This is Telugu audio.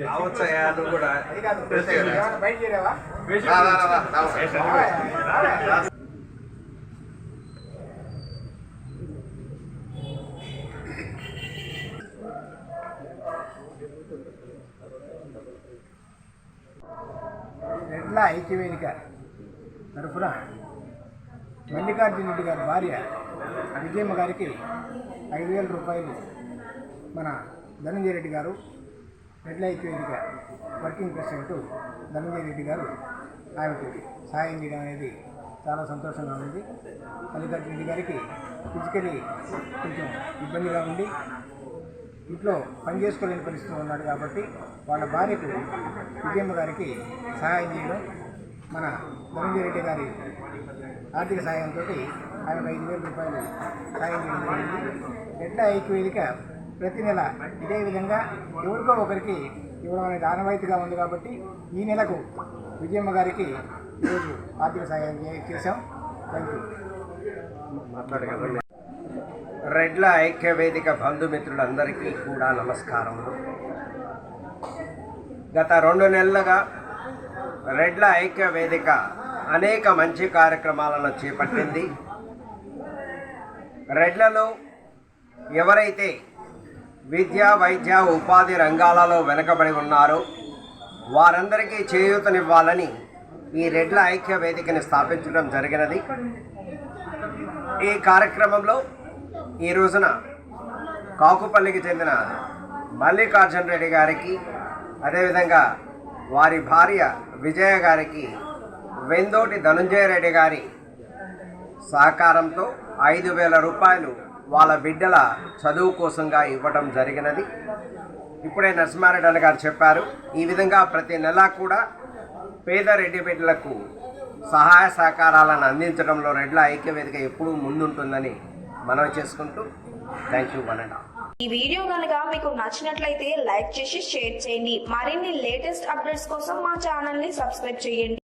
రావచ్చయ్యా నువ్వు కూడా బయట ఐక్యవేదిక తరఫున మల్లికార్జున రెడ్డి గారి భార్య విజయమ్మ గారికి ఐదు వేల రూపాయలు మన ధనంజయ రెడ్డి గారు రెడ్ల ఐక్యవేదిక వర్కింగ్ ప్రెసిడెంట్ ధనంజయ రెడ్డి గారు ఆమెకు సహాయం చేయడం అనేది చాలా సంతోషంగా ఉంది. మల్లికార్జున రెడ్డి గారికి ఫిజికలీ కొంచెం ఇబ్బందిగా ఉండి ఇంట్లో పని చేసుకోలేని పరిస్థితి ఉన్నాడు కాబట్టి వాళ్ళ భార్యకు విజయమ్మ గారికి సహాయం చేయడం మన ధనంజయ రెడ్డి గారి ఆర్థిక సహాయంతో ఆమెకు ఐదు వేల రూపాయలు సహాయం చేయడం జరిగింది. రెడ్ల ఐక్యవేదిక ప్రతి నెల ఇదే విధంగా ఎవరికో ఒకరికి ఇవ్వడం అనేది ఆనవాయితీగా ఉంది కాబట్టి ఈ నెలకు విజయమ్మ గారికి ఈరోజు ఆర్థిక సహాయం చేశాం. థ్యాంక్ యూ రెడ్ల ఐక్య వేదిక బంధుమిత్రులందరికీ కూడా నమస్కారములు. గత రెండు నెలలుగా రెడ్ల ఐక్య వేదిక అనేక మంచి కార్యక్రమాలను చేపట్టింది. రెడ్లలో ఎవరైతే విద్య వైద్య ఉపాధి రంగాలలో వెనుకబడి ఉన్నారో. వారందరికీ చేయూతనివ్వాలని ఈ రెడ్ల ఐక్య వేదికని స్థాపించడం జరిగినది. ఈ కార్యక్రమంలో ఈ రోజున కాకుపల్లికి చెందిన మల్లికార్జున రెడ్డి గారికి అదేవిధంగా వారి భార్య విజయ గారికి వెందోటి ధనుంజయ రెడ్డి గారి సహకారంతో ఐదు వేల రూపాయలు వాళ్ళ బిడ్డల చదువు కోసంగా ఇవ్వటం జరిగినది. ఇప్పుడే నరసింహారెడ్డి గారు చెప్పారు ఈ విధంగా ప్రతి నెలా కూడా పేద రెడ్డి బిడ్డలకు సహాయ సహకారాలను అందించడంలో రెడ్ల ఐక్యవేదిక ఎప్పుడూ ముందుంటుందని మనవి చేసుకుంటూ థ్యాంక్ యూ వన్ అండ్ ఈ వీడియో కనుక మీకు నచ్చినట్లయితే లైక్ చేసి షేర్ చేయండి. మరిన్ని లేటెస్ట్ అప్డేట్స్ కోసం మా ఛానల్ని సబ్స్క్రైబ్ చేయండి.